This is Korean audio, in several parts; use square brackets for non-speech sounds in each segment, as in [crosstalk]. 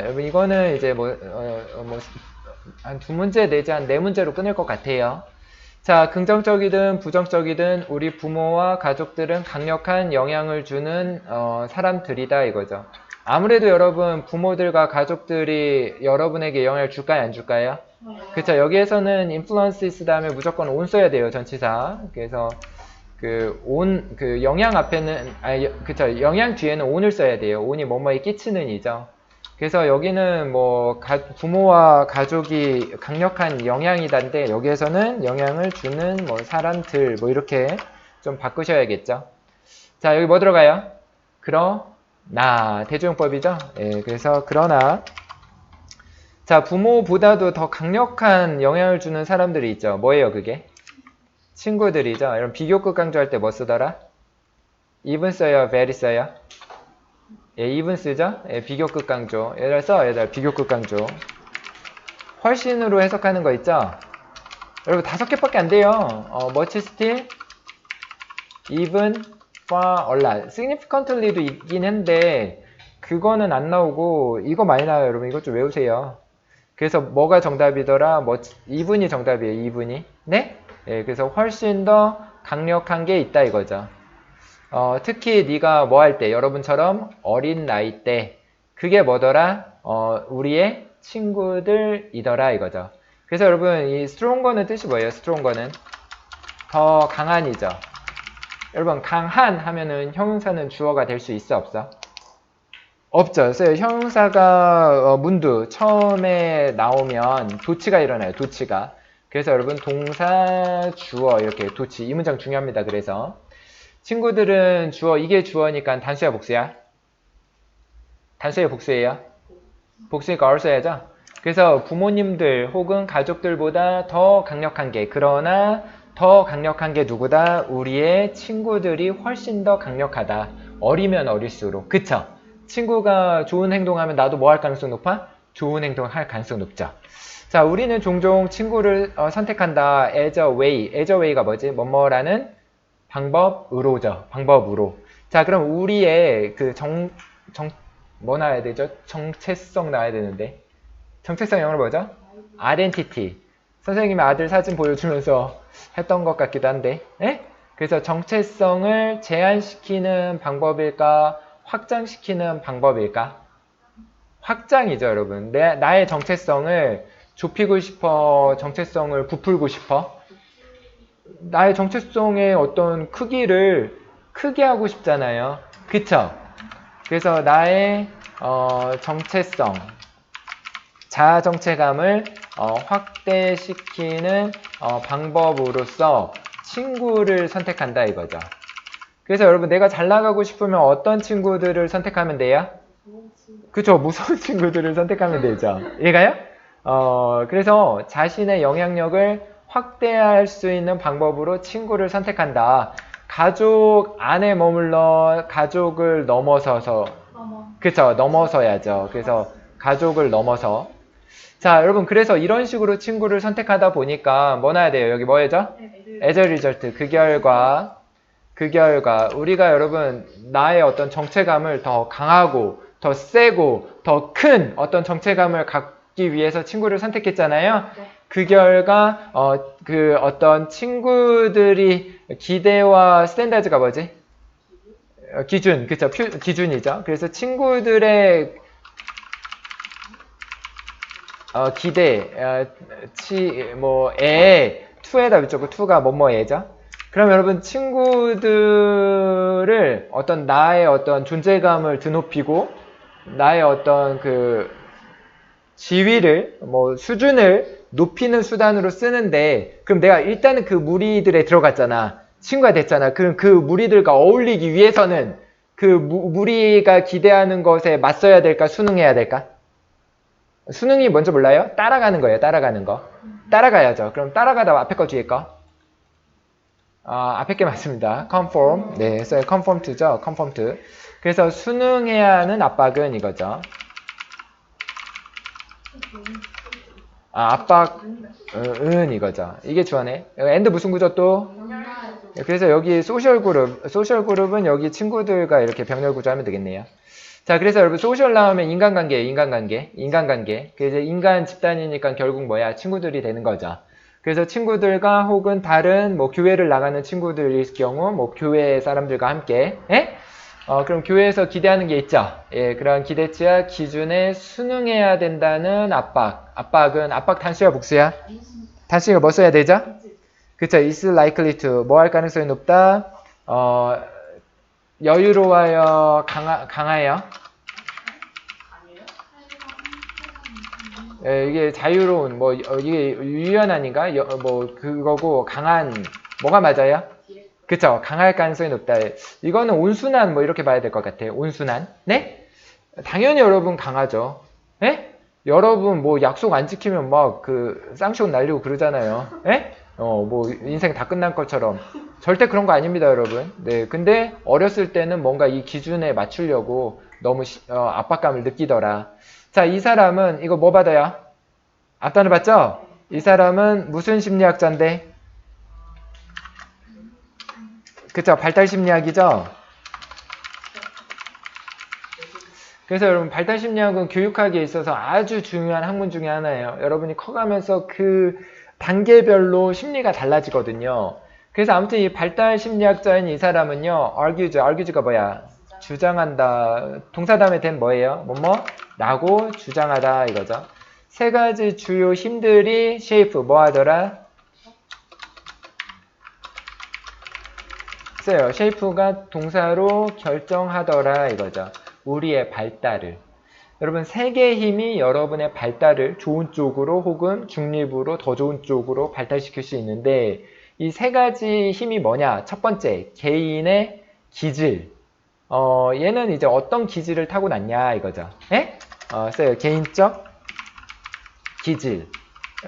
여러분 이거는 이제 뭐, 어, 어, 뭐, 한 두 문제 내지 한 네 문제로 끊을 것 같아요. 자, 긍정적이든 부정적이든 우리 부모와 가족들은 강력한 영향을 주는 어, 사람들이다 이거죠. 아무래도 여러분 부모들과 가족들이 여러분에게 영향을 줄까요? 안 줄까요? 그쵸. 여기에서는 influences 다음에 무조건 on 써야 돼요 전치사. 그래서 그 on 그 영향 앞에는 아니 그쵸. 영향 뒤에는 on을 써야 돼요. on이 뭐뭐에 끼치는 이죠 그래서 여기는 뭐 가- 부모와 가족이 강력한 영향이다인데 여기에서는 영향을 주는 뭐 사람들 뭐 이렇게 좀 바꾸셔야겠죠 자 여기 뭐 들어가요? 그러나 대조용법이죠 예 그래서 그러나 자, 부모보다도 더 강력한 영향을 주는 사람들이 있죠. 뭐예요, 그게? 친구들이죠. 여러분, 비교급 강조할 때 뭐 쓰더라? even 써요, very 써요? 예, even 쓰죠? 예, 비교급 강조. 써, 얘들 비교급 강조. 훨씬으로 해석하는 거 있죠? 여러분, 다섯 개밖에 안 돼요. 어, much still, even, far, a lot. significantly도 있긴 한데, 그거는 안 나오고, 이거 많이 나와요, 여러분. 이것 좀 외우세요. 그래서 뭐가 정답이더라? 뭐 2분이 정답이에요. 2분이. 네? 예, 그래서 훨씬 더 강력한 게 있다 이거죠. 어, 특히 네가 뭐 할 때, 여러분처럼 어린 나이 때 그게 뭐더라? 어, 우리의 친구들이더라 이거죠. 그래서 여러분 이 스트롱거는 뜻이 뭐예요? 스트롱거는 더 강한이죠. 여러분 강한 하면은 형용사는 주어가 될 수 있어 없어? 없죠. 그래서 형용사가 어, 문두 처음에 나오면 도치가 일어나요. 도치가. 그래서 여러분 동사 주어 이렇게 도치 이 문장 중요합니다. 그래서 친구들은 주어 이게 주어니까 단수야 복수야? 단수야 복수예요? 복수니까 얼 써야죠. 그래서 부모님들 혹은 가족들보다 더 강력한 게 그러나 더 강력한 게 누구다? 우리의 친구들이 훨씬 더 강력하다. 어리면 어릴수록. 그쵸? 친구가 좋은 행동하면 나도 뭐 할 가능성 높아? 좋은 행동을 할 가능성 높죠. 자, 우리는 종종 친구를 어, 선택한다. as a way. as a way가 뭐지? 뭐뭐라는 방법으로죠. 방법으로. 자, 그럼 우리의 그 정, 정, 뭐 나와야 되죠? 정체성 나와야 되는데. 정체성 영어로 뭐죠? identity. 선생님이 아들 사진 보여주면서 했던 것 같기도 한데. 예? 그래서 정체성을 제한시키는 방법일까? 확장시키는 방법일까? 확장이죠, 여러분. 내, 나의 정체성을 좁히고 싶어, 정체성을 부풀고 싶어. 나의 정체성의 어떤 크기를 크게 하고 싶잖아요. 그쵸? 그래서 나의 어, 정체성, 자아 정체감을 어, 확대시키는 어, 방법으로서 친구를 선택한다 이거죠. 그래서 여러분 내가 잘 나가고 싶으면 어떤 친구들을 선택하면 돼요? 그쵸 무서운 [laughs] 친구들을 선택하면 되죠 이해가요? 어 그래서 자신의 영향력을 확대할 수 있는 방법으로 친구를 선택한다. 가족 안에 머물러 가족을 넘어서서. 그쵸 넘어서야죠. 그래서 가족을 넘어서. 자 여러분 그래서 이런 식으로 친구를 선택하다 보니까 뭐 나야 돼요? 여기 뭐예요? as a result 그 결과 그 결과. 우리가 여러분 나의 어떤 정체감을 더 강하고 더 세고 더 큰 어떤 정체감을 갖기 위해서 친구를 선택했잖아요. 네. 그 결과 어, 그 어떤 친구들이 기대와 스탠다드가 뭐지? 어, 기준, 그쵸? 표- 기준이죠. 그래서 친구들의 어, 기대, 어, 치, 뭐, 애, 투에다 붙였고, 투가 뭐뭐애죠? 그럼 여러분, 친구들을 어떤 나의 어떤 존재감을 드높이고, 나의 어떤 그, 지위를, 뭐, 수준을 높이는 수단으로 쓰는데, 그럼 내가 일단은 그 무리들에 들어갔잖아. 친구가 됐잖아. 그럼 그 무리들과 어울리기 위해서는 그 무, 무리가 기대하는 것에 맞서야 될까, 순응해야 될까? 수능이 뭔지 몰라요? 따라가는 거예요. 따라가는 거. 따라가야죠. 그럼 따라가다 앞에 거 뒤에 거. 아, 앞에 게 맞습니다. conform. 네, 그래서 conform to죠. conform to. 그래서 수능해야 하는 압박은 이거죠. 아, 압박, 어, 은 이거죠. 이게 주어네. 엔드 무슨 구조 또? 그래서 여기 소셜 그룹, 소셜 그룹은 여기 친구들과 이렇게 병렬 구조하면 되겠네요. 자, 그래서 여러분 소셜 나오면. 인간관계. 인간관계. 그 이제 인간 집단이니까 결국 뭐야? 친구들이 되는 거죠. 그래서 친구들과 혹은 다른 뭐 교회를 나가는 친구들일 경우 뭐 교회 사람들과 함께 예? 어, 그럼 교회에서 기대하는 게 있죠. 예, 그런 기대치와 기준에 순응해야 된다는 압박. 압박은 압박 단수야 복수야? 단수가 뭐 써야 되죠? 그쵸. is likely to 뭐 할 가능성이 높다. 어, 여유로워요. 강하, 강하여. 예, 이게 자유로운 뭐 어, 이게 유연한인가 여- 뭐 그거고 강한 뭐가 맞아요? 그쵸? 강할 가능성이 높다. 이거는 온순한 뭐 이렇게 봐야 될 것 같아요. 온순한. 네? 당연히 여러분 강하죠. 예 여러분 뭐 약속 안 지키면 막 그 쌍시옷 날리고 그러잖아요. 예 어뭐 인생 다 끝난 것처럼. 절대 그런 거 아닙니다 여러분. 네 근데 어렸을 때는 뭔가 이 기준에 맞추려고 너무 시- 어, 압박감을 느끼더라. 자, 이 사람은 이거 뭐 받아요? 앞단을 받죠? 이 사람은 무슨 심리학자인데? 그쵸, 발달 심리학이죠? 그래서 여러분, 발달 심리학은 교육하기에 있어서 아주 중요한 학문 중에 하나예요. 여러분이 커가면서 그 단계별로 심리가 달라지거든요. 그래서 아무튼 이 발달 심리학자인 이 사람은요, argues, argues가 뭐야? 주장한다. 동사 다음에 된 뭐예요? 뭐뭐? 라고 주장하다 이거죠. 세 가지 주요 힘들이 shape 뭐 하더라? 써요. shape가 동사로 결정하더라 이거죠. 우리의 발달을. 여러분 세 개의 힘이 여러분의 발달을 좋은 쪽으로 혹은 중립으로 더 좋은 쪽으로 발달시킬 수 있는데 이 세 가지 힘이 뭐냐? 첫 번째 개인의 기질. 어, 얘는 이제 어떤 기질을 타고났냐 이거죠. 예? 어, 써요. 개인적 기질.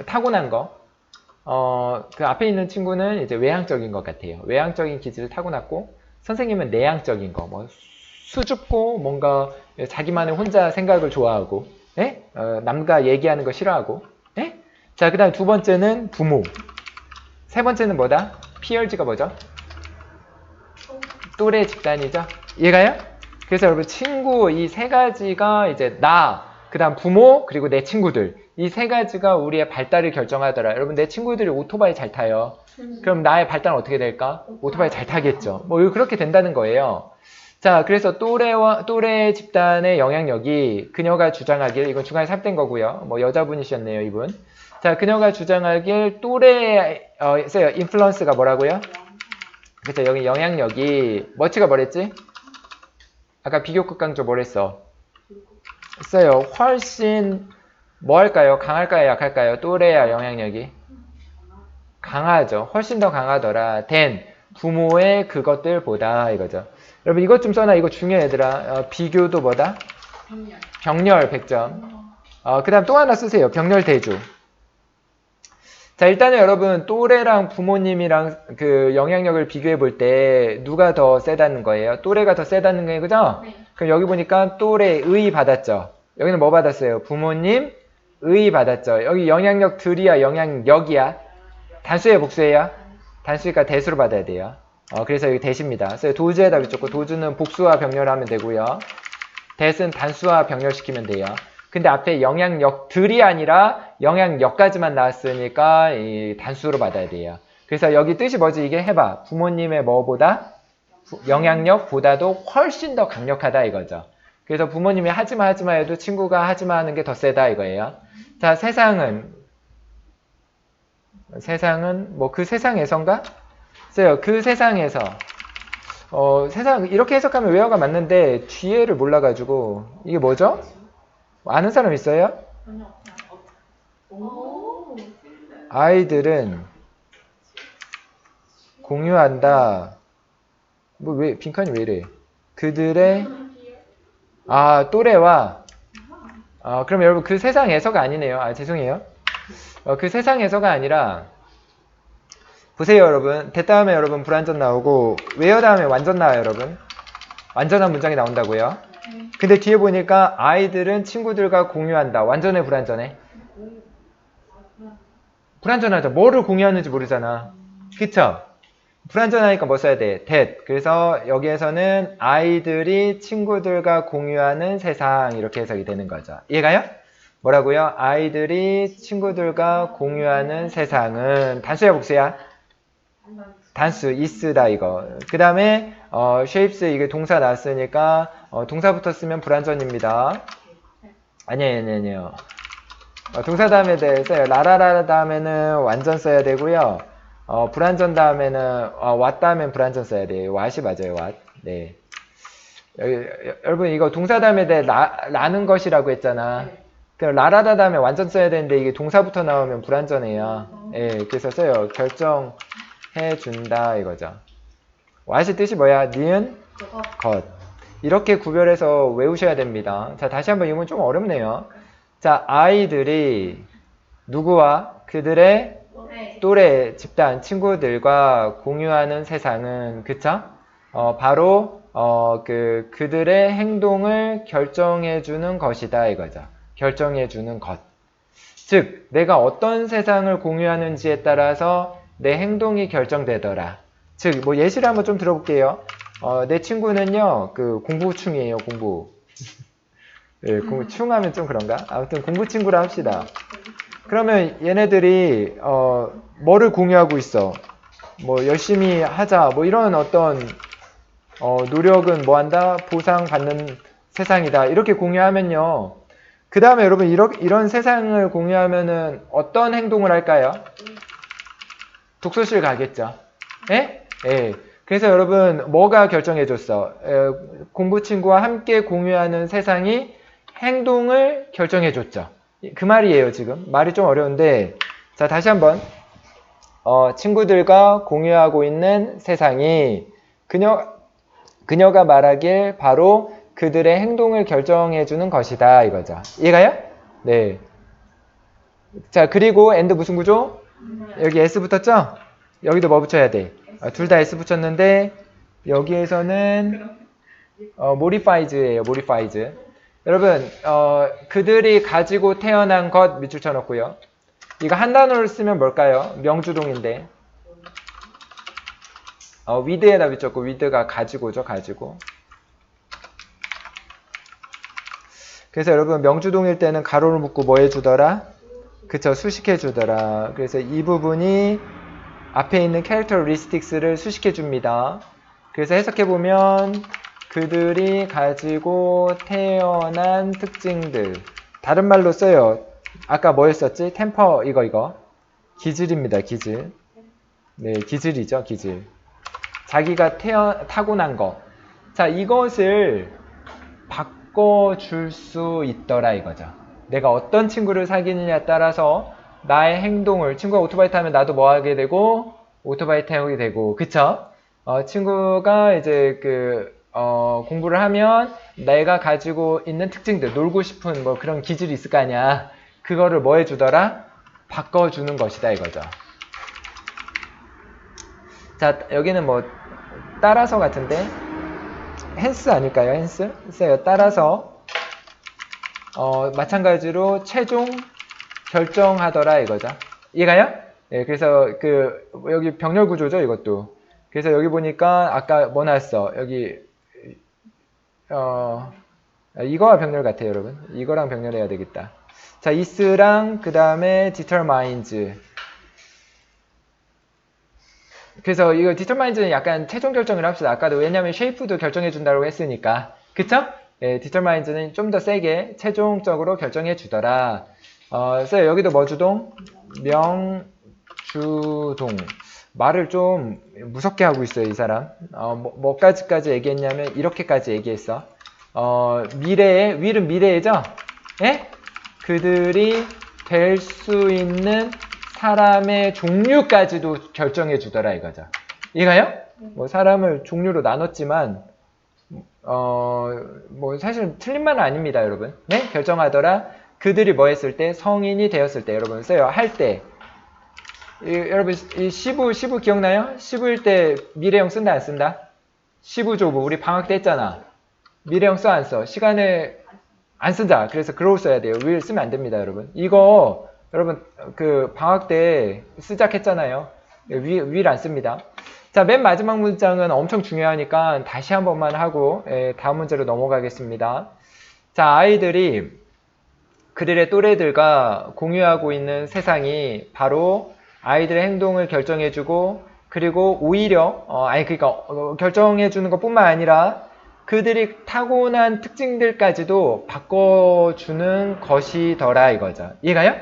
타고난 거. 어, 그 앞에 있는 친구는 이제 외향적인 것 같아요. 외향적인 기질을 타고났고, 선생님은 내향적인 거. 뭐, 수줍고, 뭔가 자기만의 혼자 생각을 좋아하고, 예? 어, 남과 얘기하는 거 싫어하고, 예? 자, 그 다음 두 번째는 부모. 세 번째는 뭐다? PRG가 뭐죠? 또래 집단이죠. 이해가요? 그래서 여러분 친구 이 세 가지가 이제 나, 그 다음 부모 그리고 내 친구들 이 세 가지가 우리의 발달을 결정하더라. 여러분 내 친구들이 오토바이 잘 타요. 그럼 나의 발달은 어떻게 될까? 오토바이 잘 타겠죠. 뭐 그렇게 된다는 거예요. 자, 그래서 또래와 또래 집단의 영향력이 그녀가 주장하길 이건 중간에 삽된 거고요. 뭐 여자분이셨네요, 이분. 자, 그녀가 주장하길 또래 어, 써요. 인플루언스가 뭐라고요? 그쵸 여기 영향력이 머치가 뭐랬지? 아까 비교급 강조 뭐랬어? 써요 훨씬 뭐 할까요? 강할까요? 약할까요? 또래야 영향력이 강하죠 훨씬 더 강하더라 된 부모의 그것들보다 이거죠 여러분 이것 좀 써놔 이거 중요해 얘들아 어, 비교도 뭐다? 병렬 100점 어, 그 다음 또 하나 쓰세요 병렬 대조 자, 일단은 여러분, 또래랑 부모님이랑 그 영향력을 비교해 볼 때 누가 더 세다는 거예요? 또래가 더 세다는 거예요, 그죠? 네. 그럼 여기 보니까 또래의 받았죠? 여기는 뭐 받았어요? 부모님, 의 받았죠? 여기 영향력 들이야, 영향력이야? 단수예요, 복수예요? 단수니까 대수로 받아야 돼요. 어, 그래서 여기 대시입니다. 그래서 도주에다 붙였고, 도주는 복수와 병렬하면 되고요. 대는 단수와 병렬시키면 돼요. 근데 앞에 영향력들이 아니라 영향력까지만 나왔으니까 이 단수로 받아야 돼요. 그래서 여기 뜻이 뭐지? 이게 해봐. 부모님의 뭐보다? 부- 영향력보다도 훨씬 더 강력하다 이거죠. 그래서 부모님이 하지마 하지마 해도 친구가 하지마 하는 게 더 세다 이거예요. 자, 세상은 세상은 뭐 그 세상에선가? 써요. 그 세상에서 어, 세상 이렇게 해석하면 외어가 맞는데 뒤에를 몰라가지고 이게 뭐죠? 아는 사람 있어요? 오. 아이들은 공유한다. 뭐 왜 빈칸이 왜 이래? 그들의 아 또래와 아 그럼 여러분 그 세상에서가 아니네요. 아 죄송해요. 어, 그 세상에서가 아니라 보세요 여러분. 대 다음에 여러분 불완전 나오고 외어 다음에 완전 나와요 여러분. 완전한 문장이 나온다고요. 근데 뒤에 보니까 아이들은 친구들과 공유한다. 완전해 불완전해? 불완전하죠. 뭐를 공유하는지 모르잖아. 그쵸? 불완전하니까 뭐 써야 돼? that. 그래서 여기에서는 아이들이 친구들과 공유하는 세상 이렇게 해석이 되는 거죠. 이해가요? 뭐라고요? 아이들이 친구들과 공유하는 세상은 단수야 복수야? 단수 is다 이거. 그 다음에 어, shapes 이게 동사 나왔으니까 어, 동사부터 쓰면 불완전입니다. 아니에요, 아니에요, 아니에요. 어, 동사 다음에 대 써요. 라라라 다음에는 완전 써야 되고요. 어, 불완전 다음에는 어, 다음엔 불완전 써야 돼요. what이 맞아요, what. 네. 여기, 여- 여러분 이거 동사 다음에 대 라, 라는 것이라고 했잖아. 그럼 라라다 다음에 완전 써야 되는데 이게 동사부터 나오면 불완전해요. 예, 그래서 써요. 결정해 준다 이거죠. what이 뜻이 뭐야? 니은 것. 이렇게 구별해서 외우셔야 됩니다. 자, 다시 한번 이건 좀 어렵네요. 자, 아이들이 누구와 그들의 또래 집단 친구들과 공유하는 세상은 그쵸? 어, 바로 어, 그 그들의 행동을 결정해 주는 것이다 이거죠. 결정해 주는 것. 즉 내가 어떤 세상을 공유하는지에 따라서 내 행동이 결정되더라. 즉 뭐 예시를 한번 좀 들어볼게요. 어, 내 친구는요 그 공부충이에요 공부. [laughs] 예, 공부 충하면 좀 그런가? 아무튼 공부 친구라 합시다. 그러면 얘네들이 어 뭐를 공유하고 있어? 뭐 열심히 하자 뭐 이런 어떤 어 노력은 뭐 한다? 보상 받는 세상이다. 이렇게 공유하면요. 그 다음에 여러분 이런 이런 세상을 공유하면은 어떤 행동을 할까요? 독서실 가겠죠. 예? 예. 그래서 여러분 뭐가 결정해 줬어? 에, 공부 친구와 함께 공유하는 세상이 행동을 결정해 줬죠. 그 말이에요, 지금. 말이 좀 어려운데. 자, 다시 한번. 어, 친구들과 공유하고 있는 세상이 그녀, 그녀가 말하길 바로 그들의 행동을 결정해 주는 것이다. 이거죠. 이해가요? 네. 자, 그리고 and 무슨 구조? 여기 S 붙었죠? 여기도 뭐 붙여야 돼? 둘다 S 붙였는데, 여기에서는 어, modified예요, modified. 여러분, 어, 그들이 가지고 태어난 것 밑줄 쳐놓고요. 이거 한 단어를 쓰면 뭘까요? 명주동인데. 어, with에다 붙였고, with가 가지고죠, 가지고. 그래서 여러분, 명주동일 때는 가로를 묶고 뭐 해주더라? 그쵸, 수식해주더라. 그래서 이 부분이 앞에 있는 characteristics를 수식해줍니다. 그래서 해석해보면, 그들이 가지고 태어난 특징들. 다른 말로 써요. 아까 뭐였었지? 템퍼, 이거, 이거. 기질입니다, 기질. 네, 기질이죠, 기질. 자기가 태어, 타고난 거. 자, 이것을 바꿔줄 수 있더라, 이거죠. 내가 어떤 친구를 사귀느냐에 따라서 나의 행동을, 친구가 오토바이 타면 나도 뭐 하게 되고, 오토바이 타게 되고, 그쵸? 어, 친구가 이제 그, 어, 공부를 하면 내가 가지고 있는 특징들, 놀고 싶은 뭐 그런 기질이 있을 거 아니야. 그거를 뭐 해주더라? 바꿔주는 것이다 이거죠. 자, 여기는 뭐 따라서 같은데 헨스 아닐까요? 헨스? 있어요. 따라서 어, 마찬가지로 최종 결정하더라 이거죠. 이해가요? 예, 그래서 그 여기 병렬 구조죠 이것도. 그래서 여기 보니까 아까 뭐 나왔어? 여기 어 이거와 병렬 같아요 여러분. 이거랑 병렬해야 되겠다. 자, is랑 그 다음에 determines. 그래서 이거 determines는 약간 최종 결정을 합시다. 아까도 왜냐면 shape도 결정해 준다고 했으니까. 그쵸? 예, determines는 좀 더 세게 최종적으로 결정해 주더라. 어, 그래서 여기도 뭐 주동? 명주동. 말을 좀 무섭게 하고 있어요, 이 사람. 어, 뭐, 뭐까지까지 얘기했냐면 이렇게까지 얘기했어. 어, 미래에, 윌은 미래이죠? 예? 그들이 될 수 있는 사람의 종류까지도 결정해 주더라 이거죠. 이해가요? 뭐 사람을 종류로 나눴지만 어 뭐 사실 틀린 말은 아닙니다, 여러분. 네? 결정하더라. 그들이 뭐 했을 때 성인이 되었을 때 여러분 써요. 할 때. 이, 여러분 이 시부 시부 기억나요? 시부일 때 미래형 쓴다 안 쓴다? 시부 조부 우리 방학 때 했잖아. 미래형 써 안 써? 시간을 안 쓴다. 그래서 글을 써야 돼요. will 쓰면 안 됩니다, 여러분. 이거 여러분 그 방학 때 쓰작 했잖아요. will 안 씁니다. 자, 맨 마지막 문장은 엄청 중요하니까 다시 한 번만 하고 예, 다음 문제로 넘어가겠습니다. 자, 아이들이 그들의 또래들과 공유하고 있는 세상이 바로 아이들의 행동을 결정해주고 그리고 오히려 어, 아니 그러니까 어, 결정해주는 것뿐만 아니라 그들이 타고난 특징들까지도 바꿔주는 것이더라 이거죠. 이해가요?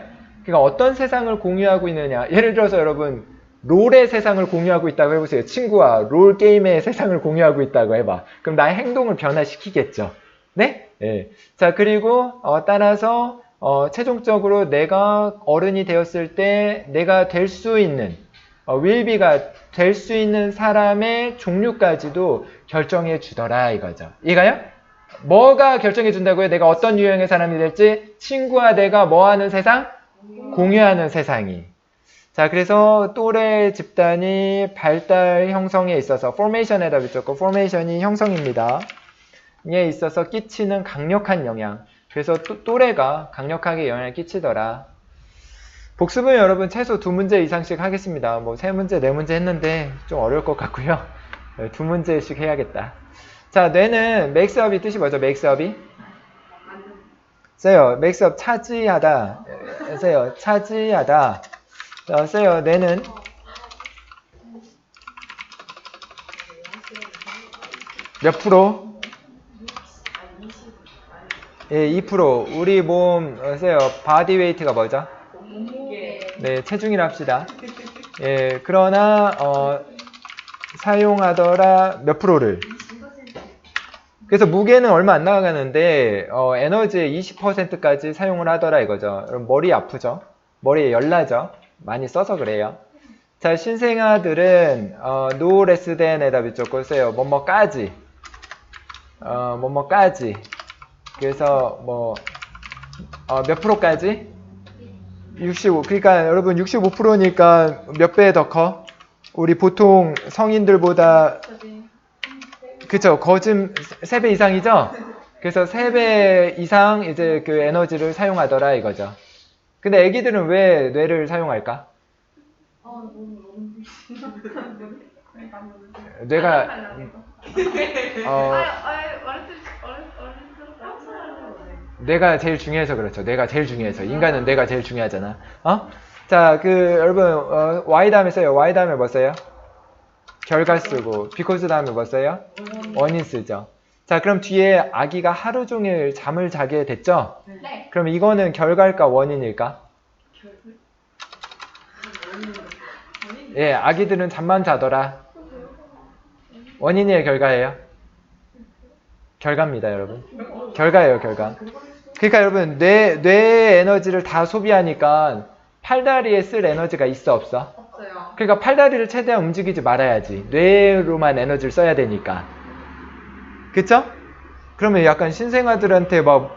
그러니까 어떤 세상을 공유하고 있느냐. 예를 들어서 여러분 롤의 세상을 공유하고 있다고 해보세요. 친구와 롤 게임의 세상을 공유하고 있다고 해봐. 그럼 나의 행동을 변화시키겠죠. 네? 예. 자 그리고 어, 따라서 어, 최종적으로 내가 어른이 되었을 때 내가 될 수 있는 어, 윌비가 될 수 있는 사람의 종류까지도 결정해 주더라 이거죠. 이가요? 뭐가 결정해 준다고요? 내가 어떤 유형의 사람이 될지 친구와 내가 뭐 하는 세상? 공유하는 세상이. 자, 그래서 또래 집단이 발달 형성에 있어서 포메이션에다 붙였고 포메이션이 형성입니다. 에 있어서 끼치는 강력한 영향. 그래서 또, 또래가 강력하게 영향을 끼치더라. 복습은 여러분 최소 두 문제 이상씩 하겠습니다. 뭐 세 문제, 네 문제 했는데 좀 어려울 것 같고요. 네, 두 문제씩 해야겠다. 자, 뇌는 맥스업이 뜻이 뭐죠? 맥스업이? 써요. 맥스업 차지하다. 써요. 차지하다. 자, 써요. 뇌는 몇 프로? 예, 2%. 우리 몸, 어, 써요. 바디 웨이트가 뭐죠? 네, 체중이라 합시다. 예, 그러나, 어, 사용하더라 몇 프로를? 그래서 무게는 얼마 안 나가는데, 어, 에너지의 20%까지 사용을 하더라 이거죠. 여러분, 머리 아프죠? 머리에 열나죠? 많이 써서 그래요. 자, 신생아들은, 어, no less than에다 붙였고, 써요. 뭐뭐까지. 어, 뭐뭐까지. 그래서, 뭐, 어, 몇 프로까지? 65. 그러니까 여러분 65%니까 몇 배 더 커? 우리 보통 성인들보다 그쵸 거즘 3배 이상이죠? 그래서 3배 이상 이제 그 에너지를 사용하더라 이거죠. 근데 애기들은 왜 뇌를 사용할까? 뇌가 어 뇌가 제일 중요해서 그렇죠. 뇌가 제일 중요해서 인간은 뇌가 제일 중요하잖아. 어? 자, 그 여러분 어, y 다음에 써요. y 다음에 뭐 써요? 결과 쓰고 because 다음에 뭐 써요? 원인 쓰죠. 자, 그럼 뒤에 아기가 하루 종일 잠을 자게 됐죠? 네. 그럼 이거는 결과일까 원인일까? 예, 아기들은 잠만 자더라. 원인이에요, 결과예요? 결과입니다, 여러분. 결과예요, 결과. 그러니까 여러분, 뇌, 뇌 에너지를 다 소비하니까 팔다리에 쓸 에너지가 있어, 없어? 없어요. 그러니까 팔다리를 최대한 움직이지 말아야지. 뇌로만 에너지를 써야 되니까. 그쵸? 그러면 약간 신생아들한테 막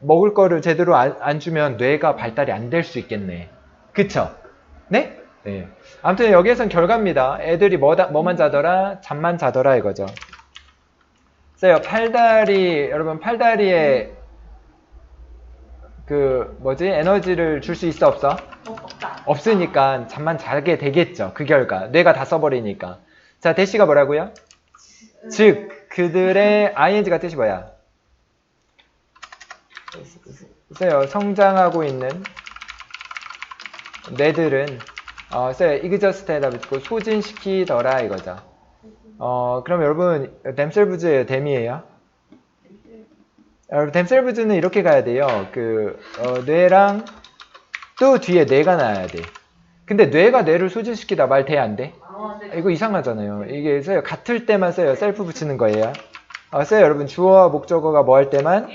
먹을 거를 제대로 안, 안 주면 뇌가 발달이 안 될 수 있겠네. 그쵸? 네? 네. 아무튼 여기에선 결과입니다. 애들이 뭐다, 뭐만 자더라? 잠만 자더라 이거죠. 써요. 팔다리, 여러분 팔다리에 그 뭐지? 에너지를 줄 수 있어 없어? 없다. 없으니까 잠만 자게 되겠죠. 그 결과. 뇌가 다 써버리니까. 자, 대시가 뭐라고요? 즉, 그들의 [laughs] ing가 뜻이 뭐야? 써요. 성장하고 있는 뇌들은 어, 써요. exhaust에다 붙고 소진시키더라 이거죠. 어, 그럼 여러분 댐셀부즈예요, 댐이에요? 여러분 댐셀부즈는 이렇게 가야 돼요. 그 어, 뇌랑 또 뒤에 뇌가 나야 돼. 근데 뇌가 뇌를 소진시키다 말 돼 안 돼? 아, 네. 이거 이상하잖아요. 이게 써요. 같을 때만 써요. 셀프 붙이는 거예요. 어, 써요. 여러분 주어와 목적어가 뭐 할 때만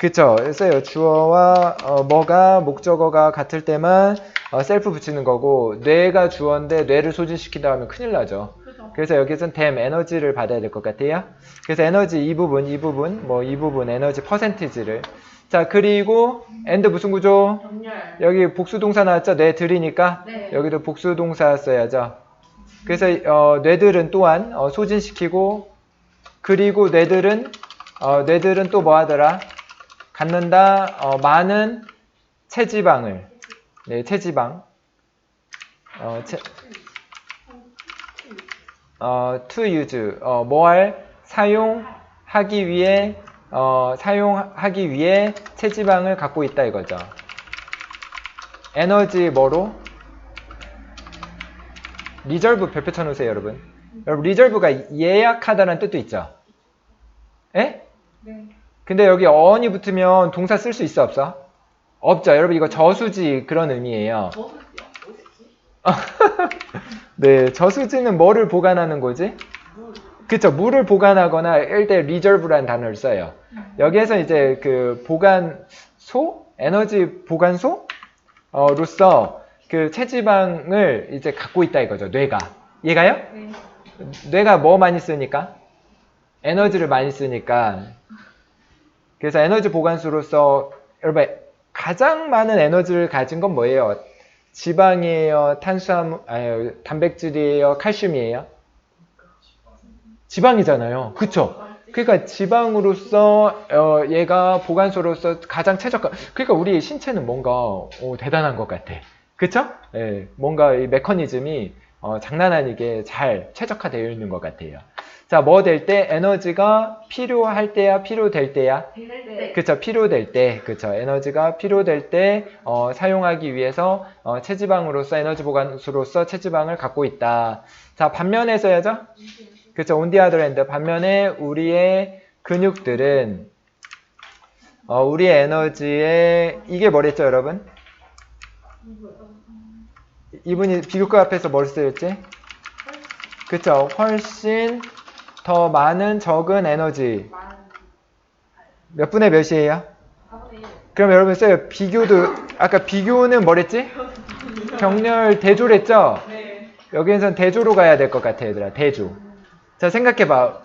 그쵸. 써요. 주어와 어, 뭐가 목적어가 같을 때만 어, 셀프 붙이는 거고 뇌가 주어인데 뇌를 소진시키다 하면 큰일 나죠. 그래서 여기선 댐 에너지를 받아야 될 것 같아요. 그래서 에너지 이 부분, 이 부분, 뭐 이 부분 에너지 퍼센티지를 자 그리고 엔드 무슨 구조? 정렬. 여기 복수동사 나왔죠? 뇌 들이니까 네. 여기도 복수동사 써야죠. 그래서 어, 뇌들은 또한 어, 소진시키고 그리고 뇌들은 어, 뇌들은 또 뭐 하더라? 갖는다 어, 많은 체지방을 네 체지방 어, 체, 어, to use, 어, 뭐할 사용하기 위해, 어, 사용하기 위해 체지방을 갖고 있다 이거죠. 에너지 뭐로? 리절브 별표 쳐놓으세요, 여러분. 여러분, 리절브가 예약하다는 뜻도 있죠. 에? 네. 근데 여기 어원이 붙으면 동사 쓸 수 있어, 없어? 없죠. 여러분, 이거 저수지 그런 의미예요. 저수지요? 뭐지? [laughs] 네, 저수지는 뭐를 보관하는 거지? 물. 그쵸, 물을 보관하거나 일때 리저브라는 단어를 써요. 여기에서 이제 그 보관소? 에너지 보관소? 어, 로서 그 체지방을 이제 갖고 있다 이거죠, 뇌가. 얘가요? 네. 뇌가 뭐 많이 쓰니까? 에너지를 많이 쓰니까. 그래서 에너지 보관소로서 여러분 가장 많은 에너지를 가진 건 뭐예요? 지방이에요? 탄수화물, 아니, 단백질이에요? 칼슘이에요? 지방이잖아요. 그쵸? 그러니까 지방으로서 어, 얘가 보관소로서 가장 최적화. 그러니까 우리 신체는 뭔가 어, 대단한 것 같아. 그쵸? 예, 뭔가 이 메커니즘이 어, 장난 아니게 잘 최적화되어 있는 것 같아요. 자, 뭐 될 때? 에너지가 필요할 때야, 필요될 때야? 네. 그쵸, 필요될 때, 그쵸. 에너지가 필요될 때, 어, 사용하기 위해서, 어, 체지방으로서, 에너지 보관수로서 체지방을 갖고 있다. 자, 반면에 써야죠? 그쵸, hand. 반면에 우리의 근육들은, 어, 우리의 에너지에, 이게 뭐랬죠, 여러분? 이분이 비교과 앞에서 뭘 쓰였지? 그쵸, 훨씬 더 많은 적은 에너지. 만. 몇 분의 몇이에요? 4분의 1. 그럼 여러분 써요. 비교도 아까 비교는 뭐랬지? 병렬 대조랬죠? 네. 여기에선 대조로 가야 될 것 같아 얘들아. 대조. 자 생각해봐.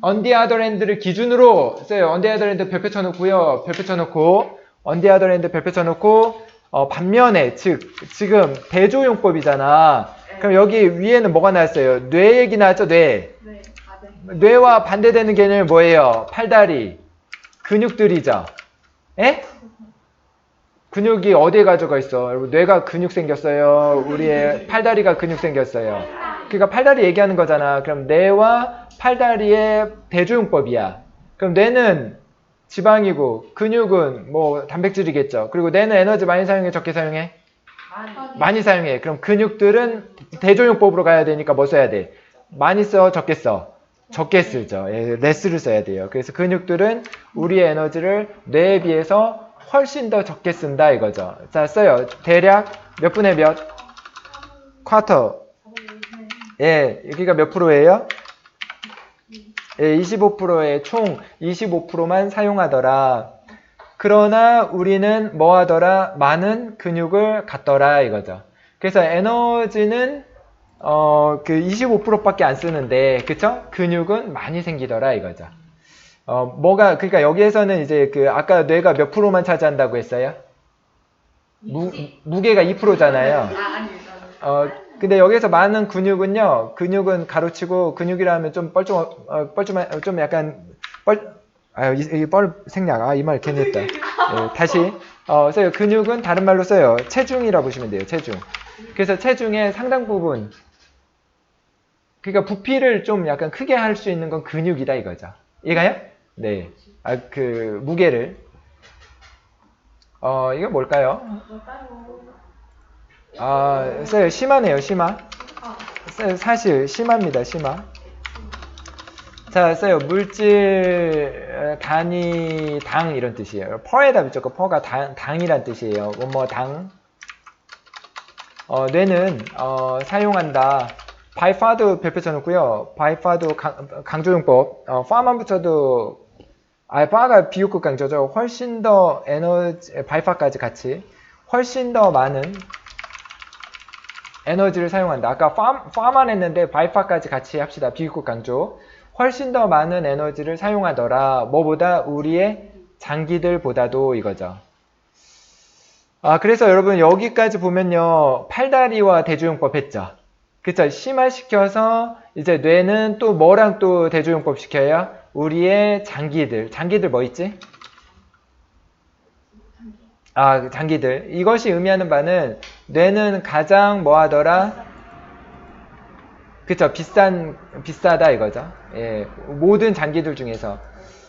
언디아더랜드를 기준으로 써요. 언디아더랜드 별표 쳐놓고요. 별표 쳐놓고 언디아더랜드 별표 쳐놓고 어, 반면에 즉 지금 대조용법이잖아. 그럼 여기 위에는 뭐가 나왔어요? 뇌 얘기 나왔죠? 뇌. 네. 아, 네. 뇌와 반대되는 개념이 뭐예요? 팔다리. 근육들이죠. 에? 근육이 어디에 가져가 있어? 여러분, 뇌가 근육 생겼어요. 우리의 팔다리가 근육 생겼어요. 그러니까 팔다리 얘기하는 거잖아. 그럼 뇌와 팔다리의 대조용법이야. 그럼 뇌는 지방이고 근육은 뭐 단백질이겠죠. 그리고 뇌는 에너지 많이 사용해, 적게 사용해? 많이. 많이 사용해. 그럼 근육들은 대조용법으로 가야 되니까 뭐 써야 돼? 많이 써, 적게 써? 적게 쓰죠. 예, 레스를 써야 돼요. 그래서 근육들은 우리의 에너지를 뇌에 비해서 훨씬 더 적게 쓴다 이거죠. 자, 써요. 대략 몇 분의 몇? 쿼터. 4분의 1. 예, 여기가 몇 프로예요? 예, 25%의 총 25%만 사용하더라. 그러나 우리는 뭐 하더라? 많은 근육을 갖더라 이거죠. 그래서 에너지는 어, 그 25%밖에 안 쓰는데, 그쵸? 근육은 많이 생기더라 이거죠. 어, 뭐가, 그러니까 여기에서는 이제 그 아까 뇌가 몇 프로만 차지한다고 했어요? 무, 무게가 2%잖아요. 아. 어, 근데 여기서 많은 근육은요, 근육은 가로치고 근육이라면 좀 뻘쭘, 어, 뻘쭘한, 어, 좀 약간 뻘, 아유, 이, 이뻘 생략. 아, 이 말 괜히 했다. 예, 다시, 어, 써요. 근육은 다른 말로 써요. 체중이라 보시면 돼요, 체중. 그래서 체중의 상당 부분, 그러니까 부피를 좀 약간 크게 할 수 있는 건 근육이다 이거죠. 이해가요? 네. 아, 그, 무게를. 어, 이거 뭘까요? 아, 써요. 심하네요, 심하. 아, 써요. 사실, 심합니다, 심하. 자, 써요. 물질, 어, 단위, 당, 이런 뜻이에요. 퍼에다 붙였고, 퍼가 당, 당이란 뜻이에요. 뭐뭐 당. 어, 뇌는, 어, 사용한다. far도 별표 쳐놓고요. 강, 강조용법. 어, far만 붙여도, 아, far가 비교급 강조죠. 훨씬 더 에너지, far까지 같이. 훨씬 더 많은 에너지를 사용한다. 아까 farm, far만 했는데 far까지 같이 합시다. 비교급 강조. 훨씬 더 많은 에너지를 사용하더라. 뭐보다 우리의 장기들보다도 이거죠. 아, 그래서 여러분 여기까지 보면요. 팔다리와 대조용법 했죠. 그쵸? 심화시켜서 이제 뇌는 또 뭐랑 또 대조용법 시켜요? 우리의 장기들. 장기들 뭐 있지? 아, 장기들. 이것이 의미하는 바는 뇌는 가장 뭐 하더라? 그쵸 비싼 비싸다 이거죠. 예, 모든 장기들 중에서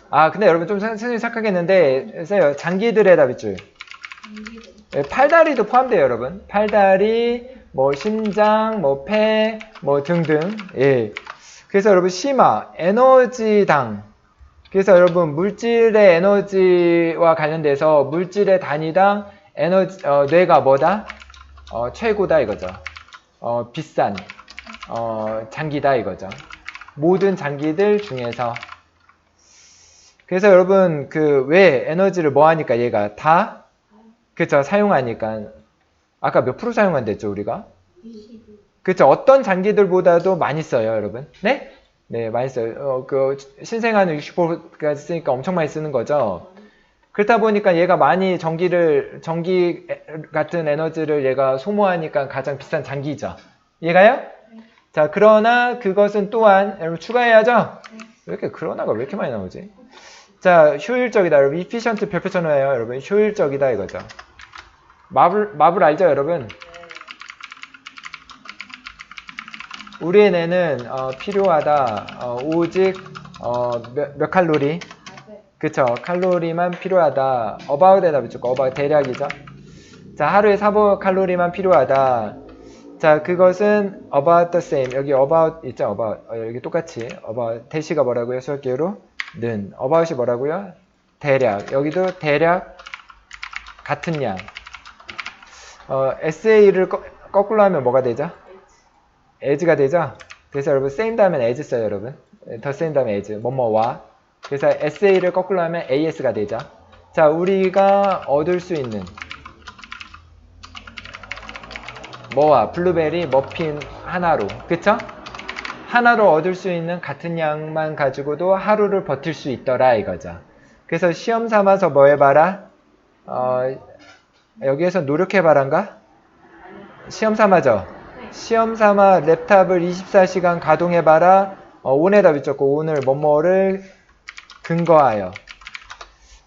아 근데 여러분 좀 선- 선생님 착각했는데 써요 장기들의 답이줄. 예, 팔다리도 포함돼요, 여러분. 팔다리, 뭐 심장, 뭐 폐, 뭐 등등. 예. 그래서 여러분 심화, 에너지당. 그래서 여러분 물질의 에너지와 관련돼서 물질의 단위당 에너지 어, 뇌가 뭐다? 어, 최고다 이거죠. 어, 비싼 어, 장기다 이거죠. 모든 장기들 중에서 그래서 여러분 그 왜 에너지를 뭐 하니까 얘가 다 그쵸 사용하니까 아까 몇 프로 사용한댔죠 우리가 20. 그쵸 어떤 장기들보다도 많이 써요 여러분 네? 네 많이 써요. 어, 그 신생아는 60%까지 쓰니까 엄청 많이 쓰는 거죠? 그렇다 보니까 얘가 많이 전기를 전기 에- 같은 에너지를 얘가 소모하니까 가장 비싼 장기죠. 얘가요? 자 그러나 그것은 또한 여러분 추가해야죠? 왜 이렇게 그러나가 왜 이렇게 많이 나오지? 자 효율적이다. 여러분 efficient 별표천어예요 여러분. 효율적이다 이거죠. 마블 마블 알죠 여러분 우리의 뇌는 어, 필요하다. 어, 오직 어, 몇, 몇 칼로리? 네. 그쵸. 칼로리만 필요하다. About에 답이 죠 about 대략이죠. 자 하루에 4 칼로리만 필요하다. 자 그것은 about the same. 여기 about 있죠? about. 어, 여기 똑같이. about 대시가 뭐라고요? 수학계로? 는. about이 뭐라고요? 대략. 여기도 대략 같은 양. 어, SA를 거, 거꾸로 하면 뭐가 되죠 as가 되죠 그래서 여러분 same 다음엔 as 써요 여러분 더 same 다음에 as 뭐뭐와 그래서 SA를 거꾸로 하면 AS가 되죠. 자, 우리가 얻을 수 있는 뭐와 블루베리 머핀 하나로, 그쵸? 하나로 얻을 수 있는 같은 양만 가지고도 하루를 버틸 수 있더라 이거죠. 그래서 시험 삼아서 뭐 해봐라? 어, 여기에서 노력해봐란가? 시험 삼아죠? 시험 삼아 랩탑을 24시간 가동해봐라. 어, 오늘 답이 었고 오늘 뭐뭐를 근거하여.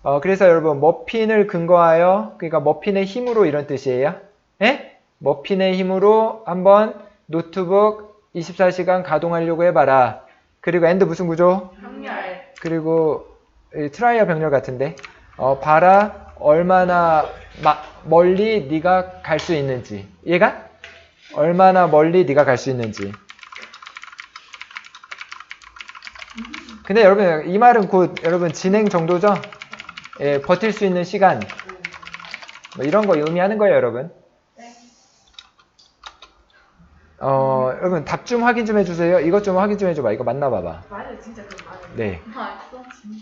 어, 그래서 여러분, 머핀을 근거하여, 그러니까 머핀의 힘으로 이런 뜻이에요. 예? 머핀의 힘으로 한번 노트북 24시간 가동하려고 해봐라. 그리고 엔드 무슨 구조? 확률. 그리고 이 트라이어 병렬 같은데 어, 봐라 얼마나 마- 멀리 네가 갈 수 있는지 얘가 얼마나 멀리 네가 갈 수 있는지. 근데 여러분 이 말은 곧 여러분 진행 정도죠? 예, 버틸 수 있는 시간. 뭐 이런 거 의미하는 거예요 여러분? 네. 어 여러분 답 좀 확인 좀 해주세요. 이것 좀 확인 좀 해줘봐. 이거 맞나 봐봐. 맞아 진짜 그. 네. 맞어 진짜.